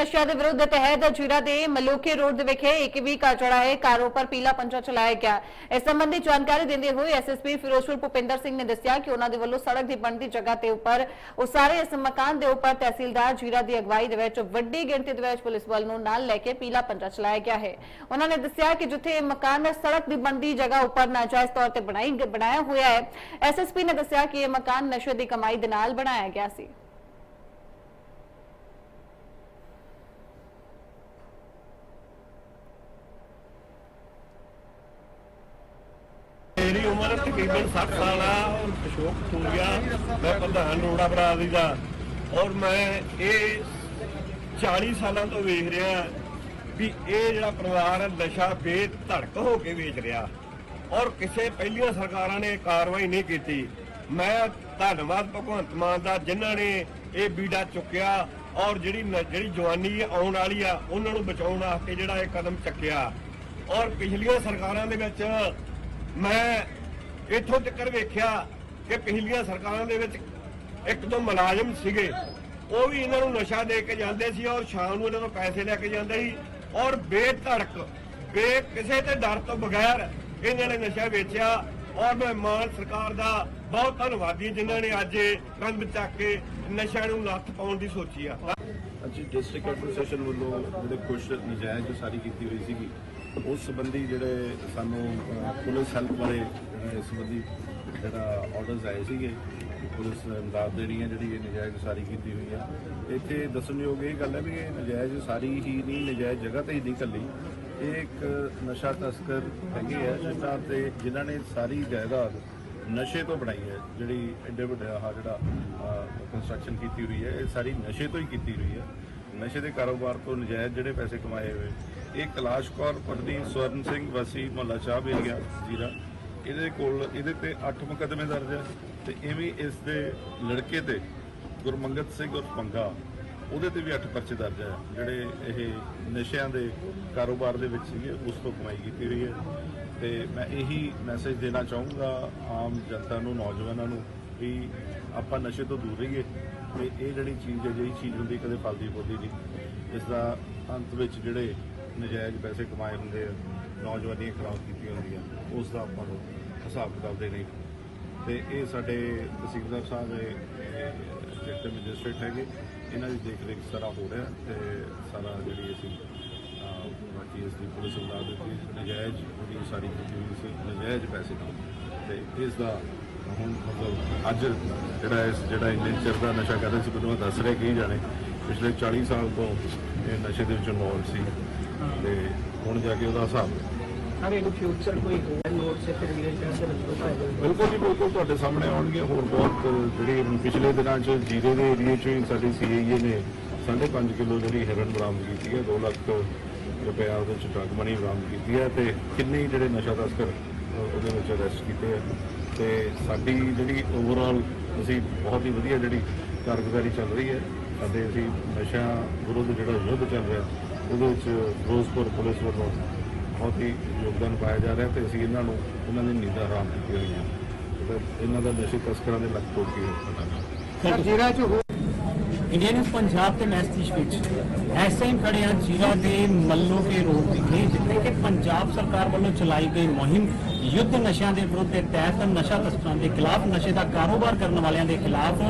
ਨਸ਼ਿਆਂ ਦੇ ਵਿਰੁੱਧ ਤਹਿਤ ਜੀਰਾ ਦੇ ਮਲੂਕੇ ਰੋਡ ਦੇ ਵਿਖੇ ਇੱਕ ਵੀ ਕਾਰ ਹੈ। ਕਾਰ ਉੱਪਰ ਪੀਲਾ ਪੰਜਾ ਚਲਾਇਆ ਗਿਆ। ਇਸ ਸੰਬੰਧੀ ਜਾਣਕਾਰੀ ਦਿੰਦੇ ਹੋਏ ਐਸਐਸਪੀ ਫਿਰੋਜ਼ਪੁਰ ਭੁਪਿੰਦਰ ਸਿੰਘ ਨੇ ਦੱਸਿਆ ਕਿ ਉਹਨਾਂ ਦੇ ਵੱਲੋਂ ਸੜਕ ਦੀ ਬਣਦੀ ਜਗ੍ਹਾ ਤੇ ਉੱਪਰ ਉਸਾਰੇ ਇਸ ਮਕਾਨ ਦੇ ਉੱਪਰ ਤਹਿਸੀਲਦਾਰ ਜੀਰਾ ਦੀ ਅਗਵਾਈ ਦੇ ਵਿੱਚ ਵੱਡੀ ਗਿਣਤੀ ਦੇ ਵਿੱਚ ਪੁਲਿਸ ਬਲ ਨੂੰ ਨਾਲ ਲੈ ਕੇ ਪੀਲਾ ਪੰਜਾ ਚਲਾਇਆ ਗਿਆ ਹੈ। ਉਹਨਾਂ ਨੇ ਦੱਸਿਆ ਕਿ ਜਿੱਥੇ ਇਹ ਮਕਾਨ ਸੜਕ ਦੀ ਬਣਦੀ ਜਗ੍ਹਾ ਉੱਪਰ ਨਾਜਾਇਜ਼ ਤੌਰ ਤੇ ਬਣਾਈ, ਬਣਾਇਆ ਹੋਇਆ ਹੈ। ਐਸਐਸਪੀ ਨੇ ਦੱਸਿਆ ਕਿ ਇਹ ਮਕਾਨ ਨਸ਼ੇ ਦੀ ਕਮਾਈ ਦੇ ਨਾਲ ਬਣਾਇਆ ਗਿਆ ਸੀ। ਉਮਰ ਤਕਰੀਬਨ 60 ਸਾਲ ਆ ਅਸ਼ੋਕ ਪੂਰੀਆ ਮੈਂ ਪ੍ਰਧਾਨ ਰੋੜਾ ਬਰਾਦਰੀ ਦਾ ਔਰ ਮੈਂ ਇਹ 40 ਸਾਲਾਂ ਤੋਂ ਵੇਖ ਰਿਹਾ ਵੀ ਇਹ ਜਿਹੜਾ ਪਰਿਵਾਰ ਹੈ, ਨਸ਼ਾ ਧੜਕ ਹੋ ਕੇ ਵੇਚ ਰਿਹਾ। ਔਰ ਕਿਸੇ ਪਹਿਲੀਆਂ ਸਰਕਾਰਾਂ ਨੇ ਕਾਰਵਾਈ ਨਹੀਂ ਕੀਤੀ। ਮੈਂ ਧੰਨਵਾਦ ਭਗਵੰਤ ਮਾਨ ਦਾ, ਜਿਨ੍ਹਾਂ ਨੇ ਇਹ ਬੀੜਾ ਚੁੱਕਿਆ ਔਰ ਜਿਹੜੀ ਜਿਹੜੀ ਜਵਾਨੀ ਆਉਣ ਵਾਲੀ ਆ, ਉਹਨਾਂ ਨੂੰ ਬਚਾਉਣ ਵਾਸਤੇ ਜਿਹੜਾ ਇਹ ਕਦਮ ਚੱਕਿਆ। ਔਰ ਪਿਛਲੀਆਂ ਸਰਕਾਰਾਂ ਦੇ ਵਿੱਚ ਮੈਂ ਇੱਥੋਂ ਤੱਕ ਵੇਖਿਆ ਕਿ ਪਿਛਲੀਆਂ ਸਰਕਾਰਾਂ ਦੇ ਵਿੱਚ ਇੱਕ ਦੋ ਮੁਲਾਜ਼ਮ ਸੀਗੇ। ਉਹ ਵੀ ਇਹਨਾਂ ਨੂੰ ਨਸ਼ਾ ਦੇ ਕੇ ਜਾਂਦੇ ਸੀ ਔਰ ਸ਼ਾਮ ਨੂੰ ਇਹਨਾਂ ਤੋਂ ਪੈਸੇ ਲੈ ਕੇ ਜਾਂਦੇ ਸੀ। ਔਰ ਬੇਧੜਕ, ਬੇ ਕਿਸੇ ਤੇ ਡਰ ਤੋਂ ਬਗੈਰ ਇਹਨਾਂ ਨੇ ਨਸ਼ਾ ਵੇਚਿਆ। ਔਰ ਮੈਂ ਮਾਨ ਸਰਕਾਰ ਦਾ ਬਹੁਤ ਧੰਨਵਾਦੀ ਜਿਨ੍ਹਾਂ ਨੇ ਅੱਜ ਇਹ ਚੱਕ ਕੇ ਨਸ਼ਾ ਨੂੰ ਨੱਥ ਪਾਉਣ ਦੀ ਸੋਚੀ ਆ। ਅੱਜ ਡਿਸਟ੍ਰਿਕਟ ਐਡਮਿਨਿਸਟ੍ਰੇਸ਼ਨ ਵੱਲੋਂ ਜਿਹੜੇ ਕੁਝ ਨਜਾਇਜ਼ ਉਸਾਰੀ ਕੀਤੀ ਹੋਈ ਸੀਗੀ ਉਸ ਸੰਬੰਧੀ ਜਿਹੜੇ ਸਾਨੂੰ ਪੁਲਿਸ ਹੈਲਪ ਬਾਰੇ ਇਸ ਸੰਬੰਧੀ ਜਿਹੜਾ ਆਰਡਰਸ ਆਏ ਸੀਗੇ ਕਿ ਪੁਲਿਸ ਇਮਦਾਦ ਦੇਣੀ ਹੈ ਜਿਹੜੀ ਇਹ ਨਜਾਇਜ਼ ਸਾਰੀ ਕੀਤੀ ਹੋਈ ਹੈ ਇੱਥੇ ਦੱਸਣਯੋਗ ਇਹ ਗੱਲ ਹੈ ਵੀ ਇਹ ਨਜਾਇਜ਼ ਸਾਰੀ ਹੀ ਨਹੀਂ, ਨਜਾਇਜ਼ ਜਗ੍ਹਾ ਤੇ ਹੀ ਨਹੀਂ ਕੱਲੀ। ਇਹ ਇੱਕ ਨਸ਼ਾ ਤਸਕਰ ਹੈਗੇ ਆ ਜਿਨ੍ਹਾਂ ਤੇ ਜਿਨ੍ਹਾਂ ਨੇ ਸਾਰੀ ਜਾਇਦਾਦ ਨਸ਼ੇ ਤੋਂ ਬਣਾਈ ਹੈ, ਜਿਹੜੀ ਐਡੇ ਵੱਡਾ ਆਹ ਜਿਹੜਾ ਕੰਸਟਰਕਸ਼ਨ ਕੀਤੀ ਹੋਈ ਹੈ, ਇਹ ਸਾਰੀ ਨਸ਼ੇ ਤੋਂ ਹੀ ਕੀਤੀ ਹੋਈ ਹੈ। ਨਸ਼ੇ ਦੇ ਕਾਰੋਬਾਰ ਤੋਂ ਨਜਾਇਜ਼ ਜਿਹੜੇ ਪੈਸੇ ਕਮਾਏ ਹੋਏ। ਇਹ ਕੈਲਾਸ਼ ਕੌਰ ਪਤਨੀ ਸਵਰਨ ਸਿੰਘ, ਵਸੀ ਮੁਹੱਲਾ ਚਾਹ ਏਰੀਆ ਜੀਰਾ ਇਹਦੇ ਕੋਲ, ਇਹਦੇ ਤੇ 8 ਮੁਕੱਦਮੇ ਦਰਜ ਹੈ ਤੇ ਇਵੇਂ ਇਸ ਦੇ ਲੜਕੇ ਤੇ ਗੁਰਮੰਗਤ ਸਿੰਘ ਉਰਫ ਪੰਗਾ, ਉਹਦੇ ਤੇ ਵੀ 8 ਪਰਚੇ ਦਰਜ ਹੈ ਜਿਹੜੇ ਇਹ ਨਸ਼ਿਆਂ ਦੇ ਕਾਰੋਬਾਰ ਦੇ ਵਿੱਚ ਸੀਗੇ, ਉਸ ਤੋਂ ਕਮਾਈ ਕੀਤੀ ਹੋਈ ਹੈ ਤੇ ਮੈਂ ਇਹੀ ਮੈਸੇਜ ਦੇਣਾ ਚਾਹੂੰਗਾ ਆਮ ਜਨਤਾ ਨੂੰ, ਨੌਜਵਾਨਾਂ ਨੂੰ, ਵੀ ਆਪਾਂ ਨਸ਼ੇ ਤੋਂ ਦੂਰ ਰਹੀਏ। ਤੇ ਇਹ ਜਿਹੜੀ ਚੀਜ਼ ਅਜਿਹੀ ਚੀਜ਼ ਹੁੰਦੀ ਕਦੇ ਫਲਦੀ ਫੁੱਲਦੀ ਨਹੀਂ। ਇਸ ਦਾ ਅੰਤ ਵਿੱਚ ਜਿਹੜੇ ਨਜਾਇਜ਼ ਪੈਸੇ ਕਮਾਏ ਹੁੰਦੇ ਆ, ਨੌਜਵਾਨੀਆਂ ਖਰਾਬ ਕੀਤੀਆਂ ਹੁੰਦੀਆਂ, ਉਸ ਦਾ ਆਪਾਂ ਨੂੰ ਹਿਸਾਬ ਕਿਤਾਬ ਦੇ ਨਹੀਂ ਤੇ ਇਹ ਸਾਡੇ ਤਹਿਸੀਲਦਾਰ ਸਾਹਿਬ ਦੇ ਜਿਹੜੇ ਮੈਜਿਸਟ੍ਰੇਟ ਹੈਗੇ, ਇਹਨਾਂ ਦੀ ਦੇਖ ਰੇਖ ਸਾਰਾ ਹੋ ਰਿਹਾ ਤੇ ਸਾਰਾ ਜਿਹੜੀ ਅਸੀਂ ਬਾਕੀ ਇਸ ਦੀ ਪੁਲਿਸ ਇਮਦਾਦ ਦਿੱਤੀ, ਨਜਾਇਜ਼ ਉਹਦੀ ਸਾਰੀ ਕੀਤੀ ਹੋਈ ਸੀ, ਨਜਾਇਜ਼ ਪੈਸੇ ਨਾਲ। ਤੇ ਇਸ ਦਾ ਹੁਣ ਮਤਲਬ ਅੱਜ ਜਿਹੜਾ ਇਸ ਜਿਹੜਾ ਇੰਨੇ ਚਿਰ ਦਾ ਨਸ਼ਾ ਕਰਦੇ ਸੀ ਮੈਨੂੰ ਦੱਸ ਰਹੇ ਕਈ ਜਾਣੇ ਪਿਛਲੇ 40 ਸਾਲ ਤੋਂ ਇਹ ਨਸ਼ੇ ਦੇ ਵਿੱਚ ਇਨਵੋਲਵ ਸੀ। ਤੇ ਹੁਣ ਜਾ ਕੇ ਉਹਦਾ ਹਿਸਾਬ ਅਰੇ ਇਨ ਫਿਊਚਰ ਕੋਈ ਹੋਰ ਨੋਟ ਸੇ ਫਿਰ ਵੀ ਪੈਸੇ ਲੱਗੋ ਪਾਏਗਾ ਬਿਲਕੁਲ ਜੀ ਬਿਲਕੁਲ ਤੁਹਾਡੇ ਸਾਹਮਣੇ ਆਉਣਗੇ। ਹੋਰ ਬਹੁਤ ਜਿਹੜੀ ਹੁਣ ਪਿਛਲੇ ਦਿਨਾਂ 'ਚ ਜੀਰੇ ਦੇ ਏਰੀਏ 'ਚ ਹੀ ਸਾਡੀ ਸੀਆਈਏ ਨੇ 5.5 ਕਿਲੋ ਜਿਹੜੀ ਹੈਰਨ ਬਰਾਮਦ ਕੀਤੀ ਹੈ 2 ਲੱਖ ਰੁਪਏ ਉਹਦੇ 'ਚ ਡਰਗ ਮਨੀ ਬਰਾਮਦ ਕੀਤੀ ਹੈ ਤੇ ਕਿੰਨੇ ਜਿਹੜੇ ਨਸ਼ਾ ਤਸਕਰ ਉਹਦੇ ਵਿੱਚ ਅਰੈਸਟ ਕੀਤੇ ਆ। ਤੇ ਸਾਡੀ ਜਿਹੜੀ ਓਵਰਆਲ ਅਸੀਂ ਬਹੁਤ ਹੀ ਵਧੀਆ ਜਿਹੜੀ ਕਾਰਗੁਜ਼ਾਰੀ ਚੱਲ ਰਹੀ ਹੈ। ਸਾਡੇ ਅਸੀਂ ਨਸ਼ਾ ਵਿਰੁੱਧ ਜਿਹੜਾ ਯੁੱਧ ਚੱਲ ਰਿਹਾ, ਉਹਦੇ ਵਿੱਚ ਫਿਰੋਜ਼ਪੁਰ ਪੁਲਿਸ ਵੱਲੋਂ ਬਹੁਤ ਹੀ ਯੋਗਦਾਨ ਪਾਇਆ ਜਾ ਰਿਹਾ ਤੇ ਅਸੀਂ ਇਹਨਾਂ ਨੂੰ ਉਹਨਾਂ ਦੀ ਨੀਂਦਾਂ ਹਰਾਮ ਕੀਤੀ ਹੋਈਆਂ ਤੇ ਇਹਨਾਂ ਦਾ ਨਸ਼ੇ ਤਸਕਰਾਂ ਦੇ ਲੱਕ ਤੋੜ ਕੇ ਸਰ ਜੀਰਾ ਚ ਇੰਡੀਅਨ ਨਿਊਜ਼ ਪੰਜਾਬ ਤੇ ਮੈਸੇਜ ਵਿੱਚ ਐਸੇ ਹੀ ਖੜੇ ਆ ਜੀਰਾ ਦੇ ਮੱਲੋ ਕੇ ਰੋਡ ਵਿਖੇ ਜਿੱਥੇ ਕਿ ਪੰਜਾਬ ਸਰਕਾਰ ਵੱਲੋਂ ਚਲਾਈ ਗਈ ਮੁਹਿੰਮ ਯੁੱਧ ਨਸ਼ਿਆਂ ਦੇ ਵਿਰੁੱਧ ਦੇ ਤਹਿਤ ਨਸ਼ਾ ਤਸਕਰਾਂ ਦੇ ਖਿਲਾਫ ਨਸ਼ੇ ਦਾ ਕਾਰੋਬਾਰ ਕਰਨ ਵਾਲਿਆਂ ਦੇ ਖਿਲਾਫ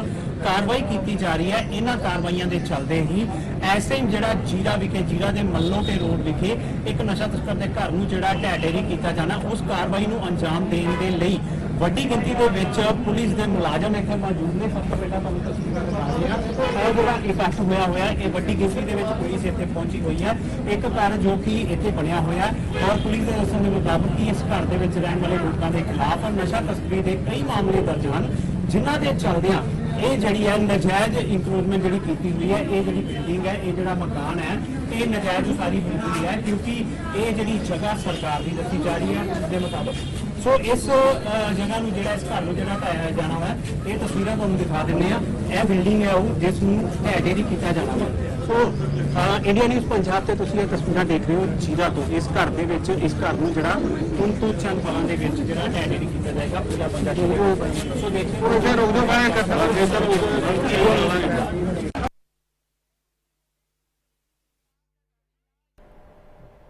ਕਾਰਵਾਈ ਕੀਤੀ ਜਾ ਰਹੀ ਹੈ। ਇਹਨਾਂ ਕਾਰਵਾਈਆਂ ਦੇ ਚੱਲਦੇ ਹੀ ਐਸੇ ਹੀ ਜਿਹੜਾ ਜੀਰਾ ਵਿਖੇ, ਜੀਰਾ ਦੇ ਮੱਲੋ ਕੇ ਰੋਡ ਵਿਖੇ ਇੱਕ ਨਸ਼ਾ ਤਸਕਰ ਦੇ ਘਰ ਨੂੰ ਜਿਹੜਾ ਢਹਿ ਕੀਤਾ ਜਾਣਾ, ਉਸ ਕਾਰਵਾਈ ਨੂੰ ਅੰਜਾਮ ਦੇਣ ਦੇ ਲਈ ਵੱਡੀ ਗਿਣਤੀ ਦੇ ਵਿੱਚ ਪੁਲਿਸ ਦੇ ਮੁਲਾਜ਼ਮ ਇੱਥੇ ਮੌਜੂਦ ਨੇ। ਸਭ ਤੋਂ ਪਹਿਲਾਂ ਤੁਹਾਨੂੰ ਤਸਵੀਰਾਂ ਦਿਖਾ ਰਹੇ ਹਾਂ। ਇਹ ਜਿਹੜਾ ਇਕੱਠ ਹੋਇਆ ਹੋਇਆ, ਇਹ ਵੱਡੀ ਗਿਣਤੀ ਦੇ ਵਿੱਚ ਪੁਲਿਸ ਇੱਥੇ ਪਹੁੰਚੀ ਹੋਈ ਹੈ। ਇੱਕ ਘਰ ਜੋ ਕਿ ਇੱਥੇ ਬਣਿਆ ਹੋਇਆ ਔਰ ਪੁਲਿਸ ਦੇ ਦੱਸਣ ਦੇ ਮੁਤਾਬਕ ਕਿ ਇਸ ਘਰ ਦੇ ਵਿੱਚ ਰਹਿਣ ਵਾਲੇ ਲੋਕਾਂ ਦੇ ਖਿਲਾਫ ਨਸ਼ਾ ਤਸਕਰੀ ਦੇ ਕਈ ਮਾਮਲੇ ਦਰਜ ਹਨ, ਜਿਨ੍ਹਾਂ ਦੇ ਚੱਲਦਿਆਂ ਇਹ ਜਿਹੜੀ ਹੈ ਨਜਾਇਜ਼ ਇੰਕਰੂਜਮੈਂਟ ਜਿਹੜੀ ਕੀਤੀ ਹੋਈ ਹੈ, ਇਹ ਜਿਹੜੀ ਬਿਲਡਿੰਗ ਹੈ, ਇਹ ਜਿਹੜਾ ਮਕਾਨ ਹੈ, ਇਹ ਨਜਾਇਜ਼ ਸਾਰੀ ਬਿਲਡਿੰਗ ਹੈ ਕਿਉਂਕਿ ਇਹ ਜਿਹੜੀ ਜਗ੍ਹਾ ਸਰਕਾਰ ਦੀ ਦੱਸੀ ਜਾ ਰਹੀ ਹੈ ਉਸ ਦੇ ਮੁਤਾਬਕ। ਸੋ ਇਸ ਜਗ੍ਹਾ ਨੂੰ ਜਿਹੜਾ ਇਸ ਘਰ ਨੂੰ ਜਿਹੜਾ ਢਾਇਆ ਜਾਣਾ ਵਾ ਇਹ ਤਸਵੀਰਾਂ ਤੁਹਾਨੂੰ ਦਿਖਾ ਦਿੰਦੇ ਆ ਇਹ ਬਿਲਡਿੰਗ ਹੈ ਉਹ, ਜਿਸ ਨੂੰ ਢਹਿ ਢੇਰੀ ਕੀਤਾ ਜਾਣਾ ਵਾ। ਇੰਡੀਆ ਨਿਊਜ਼ ਪੰਜਾਬ ਤੇ ਤੁਸੀਂ ਇਹ ਤਸਵੀਰਾਂ ਦੇਖ ਰਹੇ ਹੋ ਜੀਰਾ ਤੋਂ। ਇਸ ਘਰ ਦੇ ਵਿੱਚ ਇਸ ਘਰ ਨੂੰ ਜਿਹੜਾ ਤੋਂ ਚੰਦ ਪਲਾਂ ਦੇ ਵਿੱਚ ਜਿਹੜਾ ਢੇਰੀ ਕੀਤਾ ਜਾਏਗਾ ਪੂਰਾ ਬੰਦਾ ਸੋ ਦੇਖੋ ਰੋਕ ਦੋ ਮੈਂ ਕਰਦਾ।